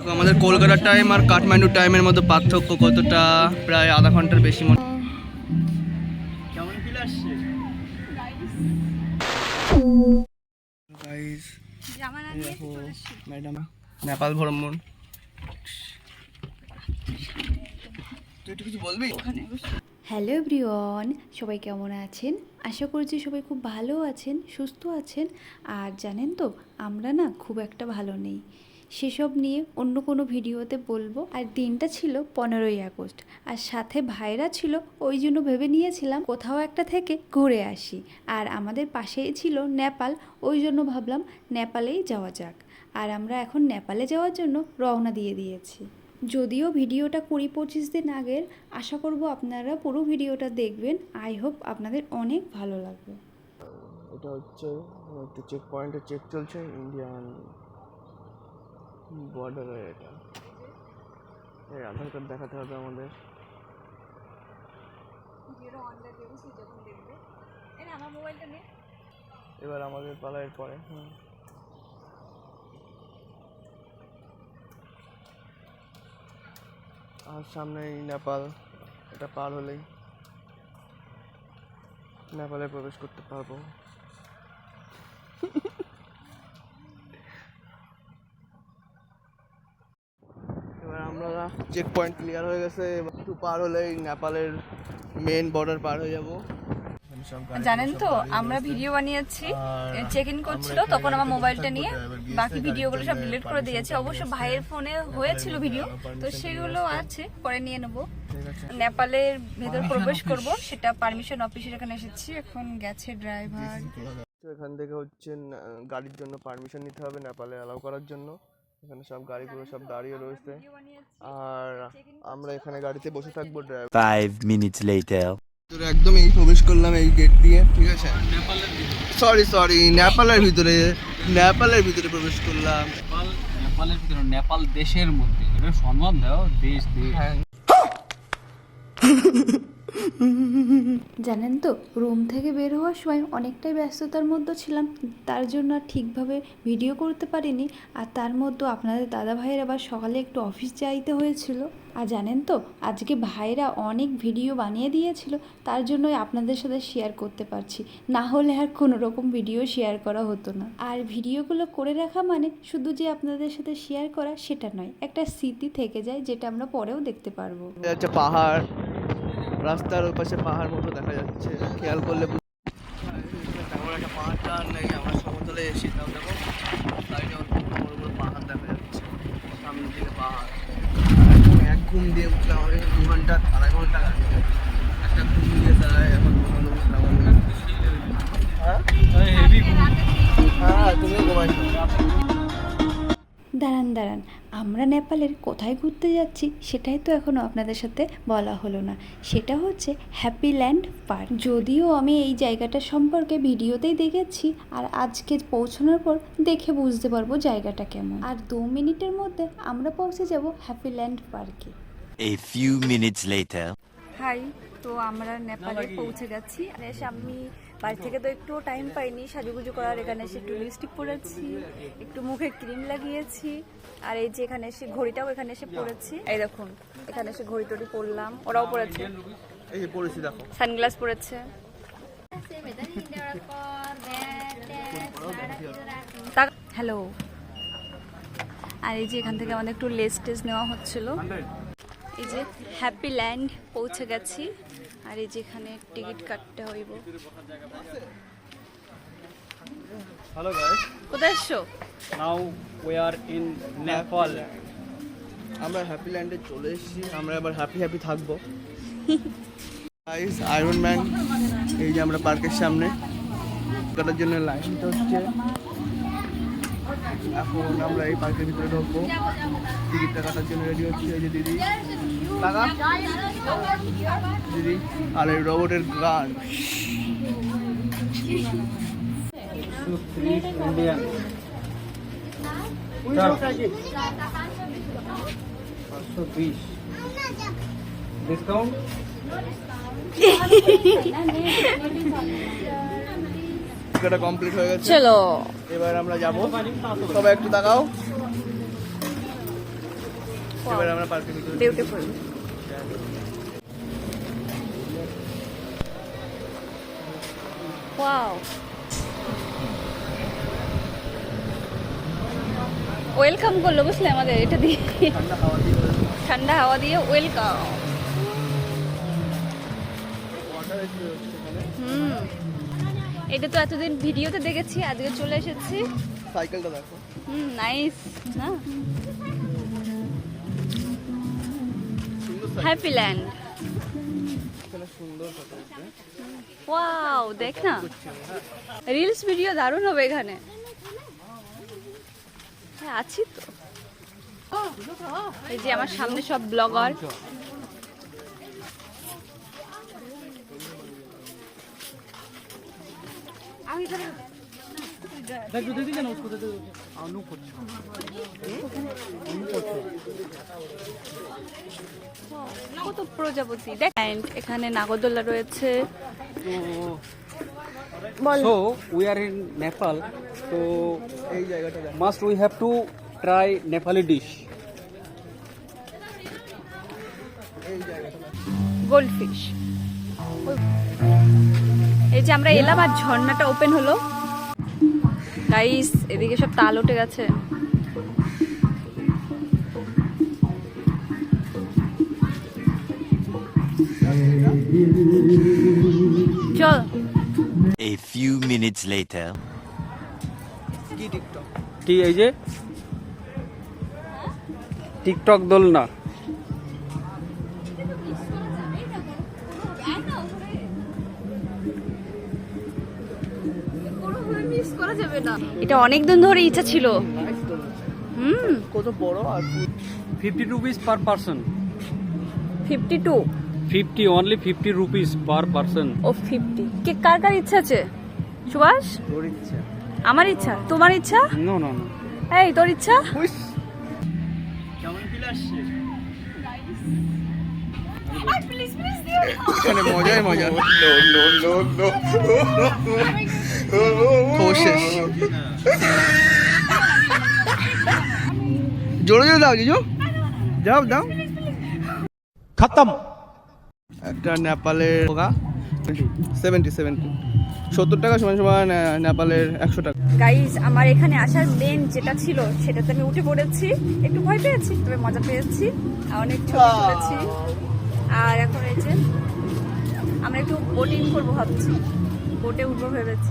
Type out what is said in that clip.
দেখো আমাদের কলকাতার টাইম আর কাঠমান্ডুর টাইমের মধ্যে পার্থক্য কতটা? প্রায় আধা ঘণ্টার বেশি মনে কেমন গাইস ম্যাডাম নেপাল ভ্রমণ। তুই কিছু বলবি? হ্যালো এভরিওয়ান সবাই কেমন আছেন? আশা করছি সবাই খুব ভালো আছেন সুস্থ আছেন। আর জানেন তো আমরা না খুব একটা ভালো নেই। সেসব নিয়ে অন্য কোনো ভিডিওতে বলব। আর দিনটা ছিল পনেরোই আগস্ট। আর সাথে ভাইরা ছিল, ওই জন্য ভেবে নিয়েছিলাম কোথাও একটা থেকে ঘুরে আসি। আর আমাদের পাশেই ছিল নেপাল, ওই জন্য ভাবলাম নেপালেই যাওয়া যাক। আর আমরা এখন নেপালে যাওয়ার জন্য রওনা দিয়ে দিয়েছি। যদিও ভিডিওটা কুড়ি পঁচিশ দিন আগের, আশা করব আপনারা পুরো ভিডিওটা দেখবেন। আই হোপ আপনাদের অনেক ভালো লাগবে। এটা হচ্ছে চেক পয়েন্টে চেক চলছে ইন্ডিয়ান বর্ডারে এটা এই আধার কার্ড দেখাতে হবে আমাদের। এবার আমাদের পালায়ের পরে হুম। আর সামনেই নেপাল। এটা পার হলেই নেপালে প্রবেশ করতে পারব এবার আমরা চেক পয়েন্ট ক্লিয়ার হয়ে গেছে একটু পার হলেই নেপালের মেন বর্ডার পার হয়ে যাব। জানেন তো আমরা ভিডিও বানিয়েছি চেক ইন করছিল তখন আমার মোবাইলটা নিয়ে বাকি ভিডিওগুলো সব ডিলিট করে দিয়েছি। অবশ্য ভাইয়ের ফোনে হয়েছিল ভিডিও তো সেগুলো আছে পরে নিয়ে নেব। নেপালের ভেতর প্রবেশ করব সেটা পারমিশন অফিসের এখানে এসেছি এখন গেছে ড্রাইভার তো এখান থেকে হচ্ছে গাড়ির জন্য পারমিশন নিতে হবে নেপালে অ্যালাউ করার জন্য। এখানে সব গাড়িগুলো সব দাঁড়িয়ে রয়েছে। আর আমরা এখানে গাড়িতে বসে থাকব ড্রাইভার Five minutes later. ভিতরে একদম এই প্রবেশ করলাম এই গেট দিয়ে ঠিক আছে? সরি সরি নেপালের ভিতরে নেপালের ভিতরে প্রবেশ করলাম। নেপাল নেপালের ভিতরে নেপাল দেশের মধ্যে। এবার সম্মান দাও দেশ দেশ। হ্যাঁ। জানেন তো, রুম থেকে বের হওয়ার সময় অনেকটাই ব্যস্ততার মধ্যে ছিলাম। তার জন্য আর ঠিকভাবে ভিডিও করতে পারিনি। আর তার মধ্যে আপনাদের দাদা ভাইয়ের আবার সকালে একটু অফিস যাইতে হয়েছিল। আর জানেন তো, আজকে ভাইরা অনেক ভিডিও বানিয়ে দিয়েছিল। তার জন্যই আপনাদের সাথে শেয়ার করতে পারছি। না হলে আর কোনো রকম ভিডিও শেয়ার করা হতো না। আর ভিডিওগুলো করে রাখা মানে শুধু যে আপনাদের সাথে শেয়ার করা সেটা নয়, একটা স্মৃতি থেকে যায় যেটা আমরা পরেও দেখতে পারব। পাহাড়। রাস্তার ওই পাশে পাহাড় মতো দেখা যাচ্ছে। খেয়াল করলে তেমন একটা পাহাড় টাহাড় নেই, আমরা সমতলে এসে তাও দেখো সাইডে বড় বড় পাহাড় দেখা যাচ্ছে, সামনের দিকে পাহাড়। এক ঘুম দিয়ে উঠলাম আমি দু ঘণ্টা, আড়াই ঘণ্টা লাগে একটা ঘুম দিয়ে দাঁড়ায়, এখন দাঁড়ান দাঁড়ান। আমরা নেপালের কোথায় ঘুরতে যাচ্ছি সেটাই তো এখনও আপনাদের সাথে বলা হলো না। সেটা হচ্ছে হ্যাপি ল্যান্ড পার্ক যদিও আমি এই জায়গাটা সম্পর্কে ভিডিওতেই দেখেছি আর আজকে পৌঁছানোর পর দেখে বুঝতে পারব জায়গাটা কেমন। আর দু মিনিটের মধ্যে আমরা পৌঁছে যাব হ্যাপি ল্যান্ড পার্কে A few minutes later. Hi তো আমরা নেপালে পৌঁছে গেছি আমি বাড়ি থেকে তো একটু টাইম পাইনি সাজুগুজু করার। এখানে এসে একটু লিপস্টিক পরেছি একটু মুখে ক্রিম লাগিয়েছি আর এই যে এখানে এসে ঘড়িটাও এখানে এসে পরেছি। এই দেখুন এখানে এসে ঘড়ি টড়ি পরলাম ওরাও পরেছে। এই যে পড়েছি দেখো। সানগ্লাস পরেছে। হ্যালো আর এই যে এখান থেকে আমাদের একটু লেস টেস নেওয়া হচ্ছিল। এই যে হ্যাপি ল্যান্ড পৌঁছে গেছি। আর এই যে এখানে টিকিট কাটতে হইব। হ্যালো গাইস কোথায় এসছো? Now we are in Nepal আমরা হ্যাপি ল্যান্ডে চলে এসেছি। আমরা এবার হ্যাপি হ্যাপি থাকব। গাইস আয়রন ম্যান এই যে আমরা পার্কের সামনে। কাটার জন্য লাইন লাইনটা হচ্ছে এখন আমরা এই পার্কের ভিতরে ঢুকবো। টিকিটটা কাটার জন্য রেডি হচ্ছে এই যে দিদি। টাকা দিদি আর এই রোবটের গান। পাঁচশো বিশ। ডিসকাউন্ট টিকিটটা কমপ্লিট হয়ে গেছে। চলো। এবার আমরা যাব। সবাই একটু তাকাও। এবার আমরা পার্কের ভিতরে বিউটিফুল ওয়াও ওয়েলকাম করল বুঝলে আমাদের এটা দিয়ে। ঠান্ডা হাওয়া দিয়ে ঠান্ডা হাওয়া দিয়ে ওয়েলকাম হুম। এটা তো এতদিন ভিডিওতে দেখেছি আজকে চলে এসেছি। সাইকেলটা দেখো। হুম নাইস না? হ্যাপি ল্যান্ড ওয়াও দেখ না। রিলস ভিডিও দারুণ হবে এখানে। হ্যাঁ আছি তো। এই যে আমার সামনে সব ব্লগার কত প্রজাপতি দেখ And এখানে নাগরদোল্লা রয়েছে বল So we are in Nepal. So এই জায়গাটা দেখো must we have to try Nepali dish. এই যে আমরা এলাম আর ঝর্ণাটা ওপেন হলো। গাইস এদিকে সব তাল উঠে গেছে। চল। A few minutes later. কি টিকটক কি এই যে? টিকটক দোলনা। এটা অনেক দিন ধরে ইচ্ছা ছিল হুম কত বড় আর fifty rupees per person fifty to fifty only fifty rupees per person O fifty কে কার কার ইচ্ছা আছে সুভাষ তোর ইচ্ছা আমার ইচ্ছা তোমার ইচ্ছা নো নো নো এই তোর ইচ্ছা কেমন ফিল আসছে এখানে মজাই মজা খবর জোরে জোরে দাও জিজু। যাও দাও। খতম। একটা নেপালের সেভেন্টি সেভেন্টি সত্তর টাকা সমান সমান নেপালের একশো টাকা। গাইজ আমার এখানে আসার মেন যেটা ছিল সেটা সেটাতে আমি উঠে পড়েছি। একটু ভয় পেয়েছি তবে মজা পেয়েছি। অনেক ছবি তুলেছি। আর এখন এই যে আমরা একটু বোটিং করব ভাবছি। বোটে উঠবো ভেবেছি।